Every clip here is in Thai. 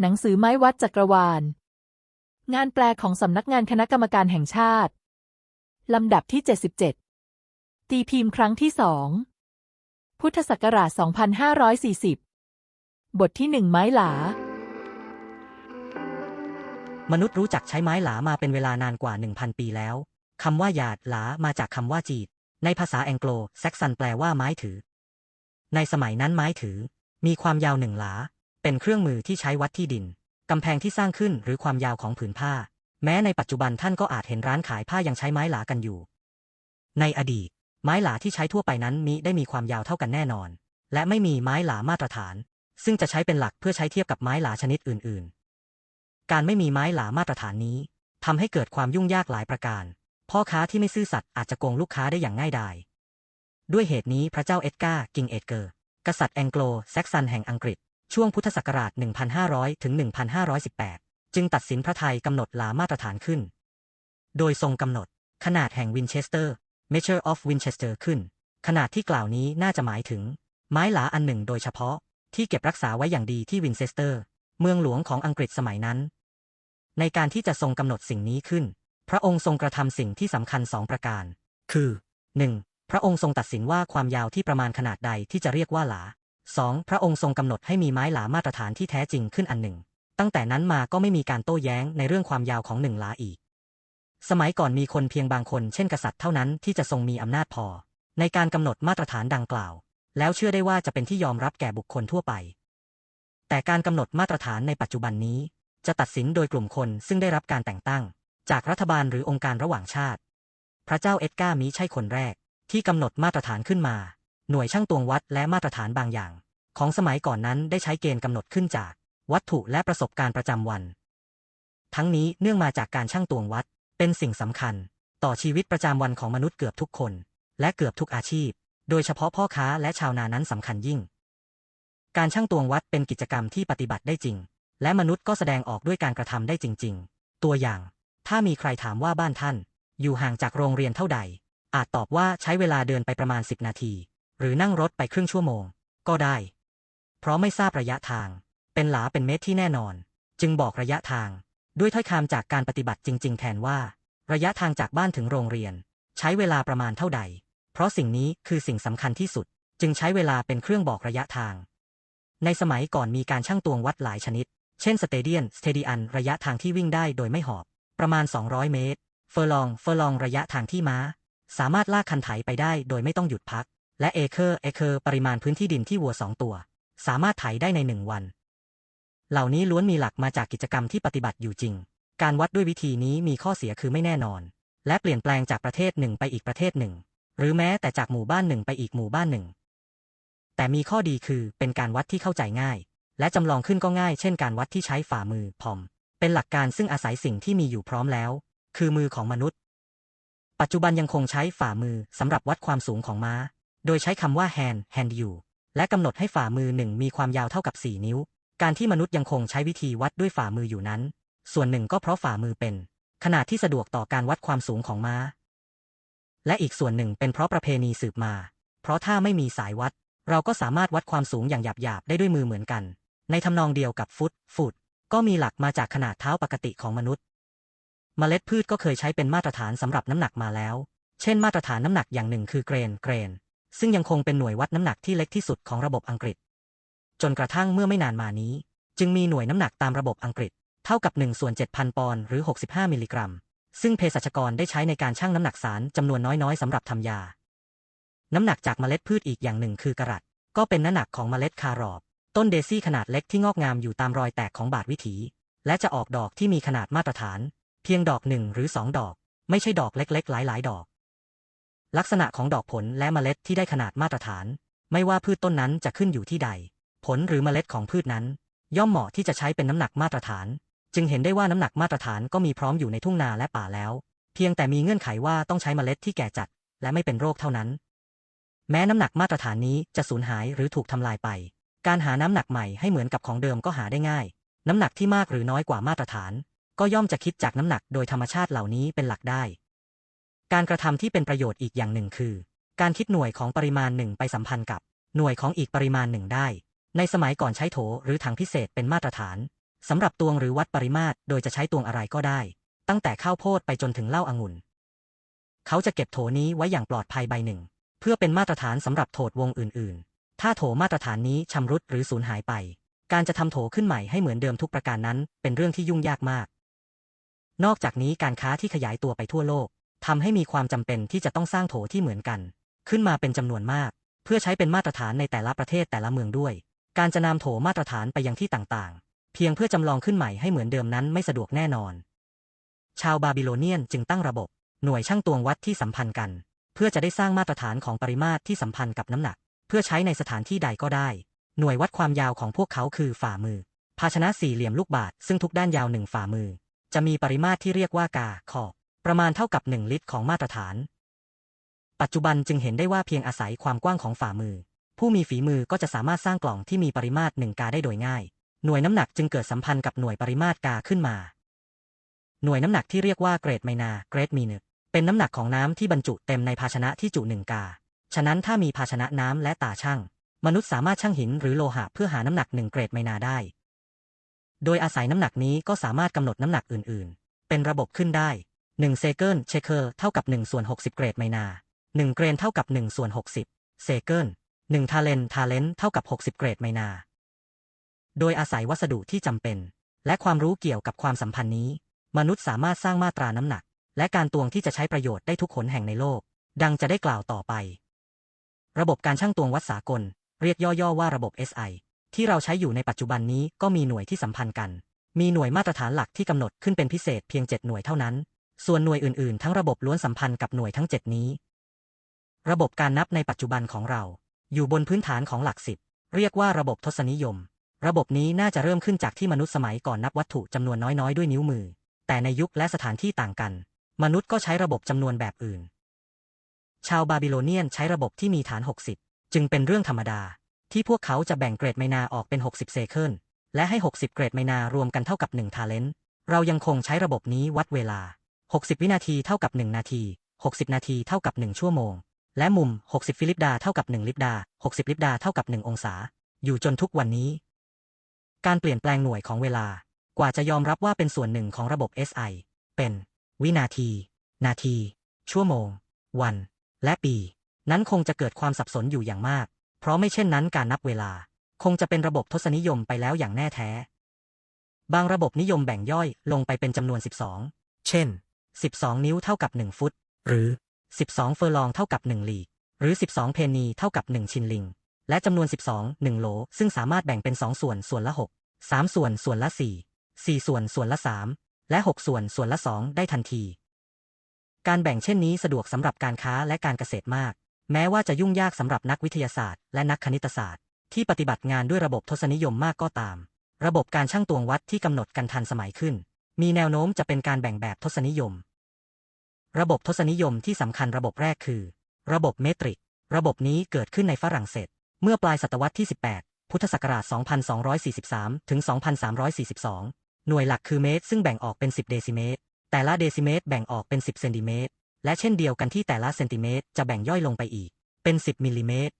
หนังสือไม้วัดจักรวาล งานแปลของสำนักงานคณะกรรมการแห่งชาติ ลำดับที่ 77 ตีพิมพ์ครั้งที่สอง พุทธศักราช 2540 บทที่หนึ่งไม้หลา มนุษย์รู้จักใช้ไม้หลามาเป็นเวลานานกว่า 1,000 ปีแล้ว คำว่าหยาดหลามาจากคำว่าจีด ในภาษาแองโกลแซกซันแปลว่าไม้ถือ ในสมัยนั้นไม้ถือ มีความยาวหนึ่งหลา เป็นเครื่องมือที่ใช้วัดที่ดิน กำแพงที่สร้างขึ้นหรือความยาวของผืนผ้า แม้ในปัจจุบันท่านก็อาจเห็นร้านขายผ้ายังใช้ไม้หลากันอยู่ ในอดีต ไม้หลาที่ใช้ทั่วไปนั้นมิได้มีความยาวเท่ากันแน่นอน และไม่มีไม้หลามาตรฐาน ซึ่งจะใช้เป็นหลักเพื่อใช้เทียบกับไม้หลาชนิดอื่น ๆ การไม่มีไม้หลามาตรฐานนี้ทำให้เกิดความยุ่งยากหลายประการ พ่อค้าที่ไม่ซื่อสัตย์อาจจะโกงลูกค้าได้อย่างง่ายดาย ด้วยเหตุนี้พระเจ้าเอ็ดการ์ กิงเอ็ดเกอร์ กษัตริย์แองโกลแซกซันแห่งอังกฤษ ช่วงพุทธศักราช 1,500 ถึง 1,518 จึงตัดสินพระไทยกำหนดหลามาตรฐานขึ้น โดยทรงกำหนดขนาดแห่งวินเชสเตอร์ Measure of Winchester ขึ้น ขนาดที่กล่าวนี้น่าจะหมายถึง ไม้หลาอันหนึ่งโดยเฉพาะที่เก็บรักษาไว้อย่างดีที่วินเชสเตอร์ เมืองหลวงของอังกฤษสมัยนั้น ในการที่จะทรงกำหนดสิ่งนี้ขึ้น พระองค์ทรงกระทำสิ่งที่สำคัญสองประการ คือ 1. พระองค์ทรงตัดสินว่าความยาวที่ประมาณขนาดใดที่จะเรียกว่าหลา 2. พระองค์ทรงกำหนดให้มีไม้หลามาตรฐานที่แท้จริงขึ้นอันหนึ่ง ตั้งแต่นั้นมาก็ไม่มีการโต้แย้งในเรื่องความยาวของหนึ่งหลาอีก สมัยก่อนมีคนเพียงบางคนเช่นกษัตริย์เท่านั้นที่จะทรงมีอำนาจพอ ในการกำหนดมาตรฐานดังกล่าว แล้วเชื่อได้ว่าจะเป็นที่ยอมรับแก่บุคคลทั่วไป แต่การกำหนดมาตรฐานในปัจจุบันนี้ จะตัดสินโดยกลุ่มคนซึ่งได้รับการแต่งตั้ง จากรัฐบาลหรือองค์การระหว่างชาติ พระเจ้าเอ็ดการ์มิใช่คนแรก ที่กำหนดมาตรฐานขึ้นมา หน่วยช่างตวงวัดและมาตรฐานบางอย่าง ของสมัยก่อนนั้นได้ใช้เกณฑ์กำหนดขึ้นจาก วัตถุและประสบการณ์ประจำวัน ทั้งนี้เนื่องมาจากการช่างตวงวัด เป็นสิ่งสำคัญ ต่อชีวิตประจำวันของมนุษย์เกือบทุกคน และเกือบทุกอาชีพ โดยเฉพาะพ่อค้าและชาวนานั้นสำคัญยิ่ง การช่างตวงวัดเป็นกิจกรรมที่ปฏิบัติได้จริง และมนุษย์ก็แสดงออกด้วยการกระทำได้จริง ๆ ตัวอย่าง ถ้ามีใครถามว่าบ้านท่าน อยู่ห่างจากโรงเรียนเท่าใด อาจตอบว่าใช้เวลาเดินไปประมาณ 10 นาที หรือนั่งรถไปครึ่งชั่วโมง ก็ได้ เพราะไม่ทราบระยะทาง เป็นหลาเป็นเมตรที่แน่นอน จึงบอกระยะทาง ด้วยถ้อยคำจากการปฏิบัติจริง ๆ แทนว่า ระยะทางจากบ้านถึงโรงเรียน ใช้เวลาประมาณเท่าใด เพราะสิ่งนี้คือสิ่งสำคัญที่สุด จึงใช้เวลาเป็นเครื่องบอกระยะทาง ในสมัยก่อนมีการช่างตวงวัดหลายชนิด เช่นสเตเดียนสเตเดียนระยะทางที่วิ่งได้โดยไม่หอบ ประมาณ 200 เมตร เฟอร์ลอง เฟอร์ลองระยะทางที่ม้า สามารถลากคันไถไปได้โดยไม่ต้องหยุดพัก และเอเคอร์เอเคอร์ปริมาณพื้นที่ดินที่วัวสองตัว สามารถไถได้ในหนึ่งวัน เหล่านี้ล้วนมีหลักมาจากกิจกรรมที่ปฏิบัติอยู่จริง การวัดด้วยวิธีนี้มีข้อเสียคือไม่แน่นอน และเปลี่ยนแปลงจากประเทศหนึ่งไปอีกประเทศหนึ่ง หรือแม้แต่จากหมู่บ้านหนึ่งไปอีกหมู่บ้านหนึ่ง แต่มีข้อดีคือเป็นการวัดที่เข้าใจง่าย และจำลองขึ้นก็ง่าย เช่นการวัดที่ใช้ฝ่ามือพอม เป็นหลักการซึ่งอาศัยสิ่งที่มีอยู่พร้อมแล้ว คือมือของมนุษย์ ปัจจุบันยังคงใช้ฝ่ามือสำหรับวัดความสูงของม้า โดยใช้คำว่า hand hand อยู่และกำหนดให้ฝ่ามือหนึ่งมีความยาวเท่ากับ 4 นิ้ว การที่มนุษย์ยังคงใช้วิธีวัดด้วยฝ่ามืออยู่นั้น ส่วนหนึ่งก็เพราะฝ่ามือเป็น ขนาดที่สะดวกต่อการวัดความสูงของม้า และอีกส่วนหนึ่งเป็นเพราะประเพณีสืบมา เพราะถ้าไม่มีสายวัด เราก็สามารถวัดความสูงอย่างหยาบๆได้ด้วยมือเหมือนกัน ในทำนองเดียวกับฟุตฟุตก็มีหลักมาจากขนาดเท้าปกติของมนุษย์ เมล็ดพืชก็เคยใช้เป็นมาตรฐานสำหรับน้ำหนักมาแล้ว เช่น มาตรฐานน้ำหนักอย่างหนึ่งคือเกรนเกรน ซึ่งยังคงเป็นหน่วยวัดน้ำหนักที่เล็กที่สุดของระบบอังกฤษ จนกระทั่งเมื่อไม่นานมานี้ จึงมีหน่วยน้ำหนักตามระบบอังกฤษ เท่ากับ1ส่วน7,000 ปอนด์หรือ 65 มิลลิกรัม ซึ่งเภสัชกรได้ใช้ในการชั่งน้ำหนักสารจำนวนน้อยๆสำหรับทำยา น้ำหนักจากเมล็ดพืชอีกอย่างหนึ่งคือกระรัตก็เป็นน้ำหนักของเมล็ดคารอบ ต้นเดซี่ขนาดเล็กที่งอกงามอยู่ตามรอยแตกของบาดวิถี และจะออกดอกที่มีขนาดมาตรฐาน เพียงดอกหนึ่งหรือสองดอก ไม่ใช่ดอกเล็กๆ หลายๆ ดอก ลักษณะของดอกผลและเมล็ดที่ได้ขนาดมาตรฐาน ไม่ว่าพืชต้นนั้นจะขึ้นอยู่ที่ใด ผลหรือเมล็ดของพืชนั้น ย่อมเหมาะที่จะใช้เป็นน้ำหนักมาตรฐาน จึงเห็นได้ว่าน้ำหนักมาตรฐานก็มีพร้อมอยู่ในทุ่งนาและป่าแล้ว เพียงแต่มีเงื่อนไขว่าต้องใช้เมล็ดที่แก่จัด และไม่เป็นโรคเท่านั้น แม้น้ำหนักมาตรฐานนี้จะสูญหายหรือถูกทำลายไป การหาน้ำหนักใหม่ให้เหมือนกับของเดิมก็หาได้ง่าย น้ำหนักที่มากหรือน้อยกว่ามาตรฐาน ก็ย่อมจะคิดจากน้ำหนักโดยธรรมชาติเหล่านี้เป็นหลักได้ การกระทำที่เป็นประโยชน์อีกอย่างหนึ่งคือ การคิดหน่วยของปริมาณหนึ่งไปสัมพันธ์กับ หน่วยของอีกปริมาณหนึ่งได้ ในสมัยก่อนใช้โถหรือถังพิเศษเป็นมาตรฐานสำหรับตวงหรือวัดปริมาตร โดยจะใช้ตวงอะไรก็ได้ ตั้งแต่ข้าวโพดไปจนถึงเหล้าองุ่น เขาจะเก็บโถนี้ไว้อย่างปลอดภัยใบหนึ่ง เพื่อเป็นมาตรฐานสำหรับโถวงอื่น ๆ ถ้าโถมาตรฐานนี้ชำรุดหรือสูญหายไป การจะทำโถขึ้นใหม่ให้เหมือนเดิมทุกประการนั้น เป็นเรื่องที่ยุ่งยากมาก นอกจากนี้การค้าที่ขยายตัวไปทั่วโลก ทำให้มีความจำเป็นที่จะต้องสร้างโถที่เหมือนกัน ขึ้นมาเป็นจำนวนมาก เพื่อใช้เป็นมาตรฐานในแต่ละประเทศแต่ละเมืองด้วย การจะนำโถมาตรฐานไปยังที่ต่างๆ เพียงเพื่อจำลองขึ้นใหม่ให้เหมือนเดิมนั้นไม่สะดวกแน่นอน ชาวบาบิโลเนียนจึงตั้งระบบ หน่วยช่างตวงวัดที่สัมพันธ์กัน เพื่อจะได้สร้างมาตรฐานของปริมาตรที่สัมพันธ์กับน้ำหนัก เพื่อใช้ในสถานที่ใดก็ได้ หน่วยวัดความยาวของพวกเขาคือฝ่ามือ ภาชนะสี่เหลี่ยมลูกบาศก์ซึ่งทุกด้านยาวหนึ่งฝ่ามือ จะมีปริมาตรที่เรียกว่ากาขอบ ประมาณเท่ากับ 1 ลิตรของมาตรฐาน ปัจจุบันจึงเห็นได้ว่าเพียงอาศัยความกว้างของฝ่ามือ ผู้มีฝีมือก็จะสามารถสร้างกล่องที่มีปริมาตรหนึ่งกาได้โดยง่าย หน่วยน้ำหนักจึงเกิดสัมพันธ์กับหน่วยปริมาตรกาขึ้นมา หน่วยน้ำหนักที่เรียกว่าเกรดไมนาเกรดมีนึกเป็นน้ำหนักของน้ำที่บรรจุเต็มในภาชนะที่จุหนึ่งกา ฉะนั้นถ้ามีภาชนะน้ำและตาช่างมนุษย์สามารถชั่งหินหรือโลหะเพื่อหาน้ำหนักหนึ่งเกรดไมนาได้ โดยอาศัยน้ำหนักนี้ก็สามารถกำหนดน้ำหนักอื่น ๆ เป็นระบบขึ้นได้ 1เซเกิลเชคเคอร์เท่ากับ1ส่วน60 เกรดไมนา1เกรนเท่ากับ1ส่วน60เซเกิล1ทาเลนทาเลนเท่ากับ 60 เกรดไมนา โดยอาศัยวัสดุที่จำเป็น และความรู้เกี่ยวกับความสัมพันธ์นี้ มนุษย์สามารถสร้างมาตราน้ำหนัก และการตวงที่จะใช้ประโยชน์ได้ทุกขนแห่งในโลก ดังจะได้กล่าวต่อไป ระบบการชั่งตวงวัดสากล เรียกย่อๆว่าระบบ SI ที่เราใช้อยู่ในปัจจุบันนี้ก็มีหน่วยที่สัมพันธ์กัน มีหน่วยมาตรฐานหลักที่กำหนดขึ้นเป็นพิเศษเพียง 7 หน่วยเท่านั้น ส่วนหน่วยอื่นๆ ทั้งระบบล้วนสัมพันธ์กับหน่วยทั้ง 7 นี้ ระบบการนับในปัจจุบันของเรา อยู่บนพื้นฐานของหลักสิบ เรียกว่าระบบทศนิยม ระบบนี้น่าจะเริ่มขึ้นจากที่มนุษย์สมัยก่อนนับวัตถุจำนวนน้อยๆ ด้วยนิ้วมือ แต่ในยุคและสถานที่ต่างกัน มนุษย์ก็ใช้ระบบจำนวนแบบอื่น ชาวบาบิโลเนียนใช้ระบบที่มีฐาน 60 จึงเป็นเรื่องธรรมดา ที่พวกเขาจะแบ่งเกรดไมนาออกเป็น 60 เซเคิลและให้ 60 เกรดไมนารวมกันเท่ากับ1ทาเลนต์เรายังคงใช้ระบบนี้วัดเวลา 60 วินาทีเท่ากับ 1 นาที 60 นาทีเท่ากับ 1 ชั่วโมง และมุม 60 ฟิลิปดาเท่ากับ 1 ลิปดา 60 ลิปดาเท่ากับ 1 องศา อยู่จนทุกวันนี้ การเปลี่ยนแปลงหน่วยของเวลา กว่าจะยอมรับว่าเป็นส่วนหนึ่งของระบบ SI เป็น วินาที นาที ชั่วโมง วัน และปี นั้นคงจะเกิดความสับสนอยู่อย่างมาก เพราะไม่เช่นนั้นการนับเวลา คงจะเป็นระบบทศนิยมไปแล้วอย่างแน่แท้ บางระบบนิยมแบ่งย่อยลงไปเป็นจำนวน 12 เช่น 12 นิ้วเท่ากับ 1 ฟุต หรือ 12 เฟอร์ลองเท่ากับ 1 ลีกหรือ 12 เพนนีเท่ากับ 1 ชินลิง และจำนวน 12 1 โหล ซึ่งสามารถแบ่งเป็น 2 ส่วนส่วนละ 6 3 ส่วนส่วนละ 4 4 ส่วนส่วนละ 3 และ 6 ส่วนส่วนละ 2 ได้ทันที การแบ่งเช่นนี้สะดวกสำหรับการค้าและการเกษตรมาก แม้ว่าจะยุ่งยากสำหรับนักวิทยาศาสตร์ และนักคณิตศาสตร์ ที่ปฏิบัติงานด้วยระบบทศนิยมมากก็ตาม ระบบการชั่งตวงวัดที่กำหนดกันทันสมัยขึ้น มีแนวโน้มจะเป็นการแบ่งแบบทศนิยม ระบบทศนิยมที่สำคัญระบบแรกคือ ระบบเมตริก ระบบนี้เกิดขึ้นในฝรั่งเศส เมื่อปลายศตวรรษที่ 18 พุทธศักราช 2243 ถึง 2342 หน่วยหลักคือเมตร ซึ่งแบ่งออกเป็น 10 เดซิเมตร แต่ละเดซิเมตรแบ่งออกเป็น 10 เซนติเมตร และเช่นเดียวกันที่แต่ละเซนติเมตรจะแบ่งย่อยลงไปอีก เป็น 10 มิลลิเมตร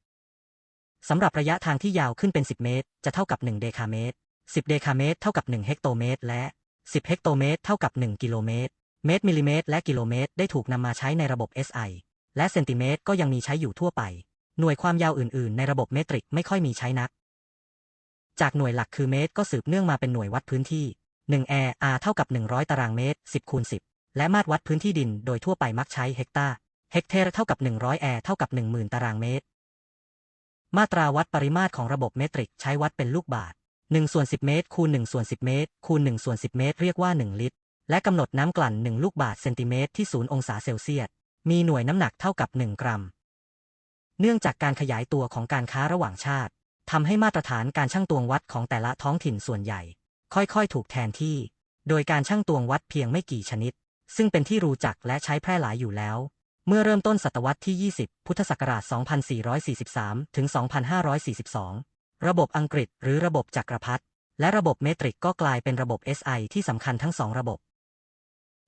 สำหรับระยะทางที่ยาวขึ้นเป็น 10 เมตร จะเท่ากับ 1 เดคาเมตร 10 เดคาเมตร เท่ากับ 1 เฮกโตเมตร และ 10 เฮกโตเมตร เท่ากับ 1 กิโลเมตร เมตรมิลลิเมตร และกิโลเมตร ได้ถูกนำมาใช้ในระบบ SI และเซนติเมตรก็ยังมีใช้อยู่ทั่วไป หน่วยความยาวอื่น ๆ ในระบบเมตริกไม่ค่อยมีใช้นัก จากหน่วยหลักคือเมตรก็สืบเนื่องมาเป็นหน่วยวัดพื้นที่1แอร์ R เท่ากับ 100 ตารางเมตร 10คูณ10 และมาตรวัดพื้นที่ดินโดยทั่วไปมักใช้เฮกตาร์ เฮกเทร์เท่ากับ 100แอร์เท่ากับ 10,000 ตารางเมตร มาตราวัดปริมาตรของระบบเมตริกใช้วัดเป็นลูกบาศก์ 1ส่วน10 เมตร คูณ1ส่วน10 เมตร คูณ1ส่วน10 เมตร เรียกว่า 1 ลิตร และกำหนดน้ำกลั่น 1 ลูกบาศก์เซนติเมตรที่ 0 องศาเซลเซียส มีหน่วยน้ำหนักเท่ากับ 1 กรัม เนื่องจากการขยายตัวของการค้าระหว่างชาติทำให้มาตรฐานการชั่งตวงวัดของแต่ละท้องถิ่นส่วนใหญ่ ค่อยๆ ถูกแทนที่ โดยการชั่งตวงวัดเพียงไม่กี่ชนิด ซึ่งเป็นที่รู้จักและใช้แพร่หลายอยู่แล้ว เมื่อเริ่มต้นศตวรรษที่ 20 พุทธศักราช 2443 ถึง 2542 ระบบอังกฤษหรือระบบจักรพรรดิและระบบเมตริกก็กลายเป็นระบบ SI ที่สำคัญทั้งสองระบบ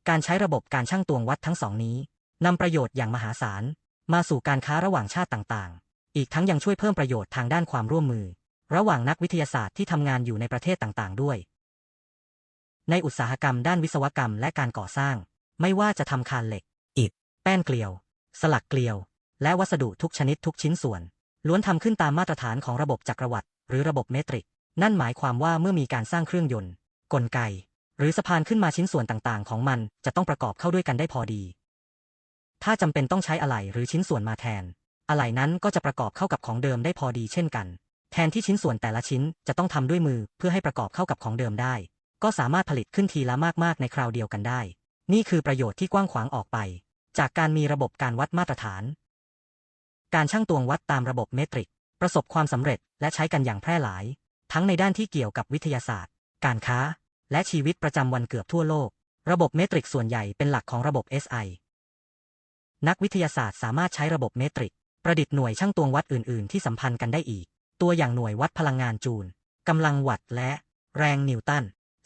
การใช้ระบบการชั่งตวงวัดทั้งสองนี้นำประโยชน์อย่างมหาศาล มาสู่การค้าระหว่างชาติต่างๆ อีกทั้งยังช่วยเพิ่มประโยชน์ทางด้านความร่วมมือ ระหว่างนักวิทยาศาสตร์ที่ทำงานอยู่ในประเทศต่างๆ ด้วย ในอุตสาหกรรมด้านวิศวกรรมและการก่อสร้าง ไม่ว่าจะทำคานเหล็ก อิฐ แป้นเกลียว สลักเกลียว และวัสดุทุกชนิดทุกชิ้นส่วน ล้วนทำขึ้นตามมาตรฐานของระบบจักรวรรดิหรือระบบเมตริก นั่นหมายความว่าเมื่อมีการสร้างเครื่องยนต์ กลไก หรือสะพานขึ้นมาชิ้นส่วนต่างๆ ของมันจะต้องประกอบเข้าด้วยกันได้พอดี ถ้าจำเป็นต้องใช้อะไหล่หรือชิ้นส่วนมาแทน อะไหล่นั้นก็จะประกอบเข้ากับของเดิมได้พอดีเช่นกัน แทนที่ชิ้นส่วนแต่ละชิ้นจะต้องทำด้วยมือเพื่อให้ประกอบเข้ากับของเดิมได้ ก็สามารถผลิตขึ้นทีละมากๆในคราวเดียวกันได้ นี่คือประโยชน์ที่กว้างขวางออกไป จากการมีระบบการวัดมาตรฐาน การชั่งตวงวัดตามระบบเมตริก ประสบความสำเร็จและใช้กันอย่างแพร่หลาย ทั้งในด้านที่เกี่ยวกับวิทยาศาสตร์ การค้า และชีวิตประจำวันเกือบทั่วโลก ระบบเมตริกส่วนใหญ่เป็นหลักของระบบ SI นักวิทยาศาสตร์สามารถใช้ระบบเมตริก ประดิษฐ์หน่วยชั่งตวงวัดอื่น ๆ ที่สัมพันธ์กันได้อีก ตัวอย่างหน่วยวัดพลังงานจูลกำลังวัตต์และ แรงนิวตัน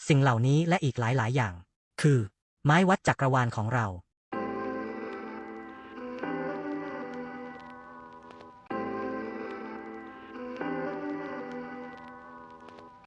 สิ่งเหล่านี้และอีกหลาย ๆ อย่าง คือ ไม้วัดจักรวาลของเรา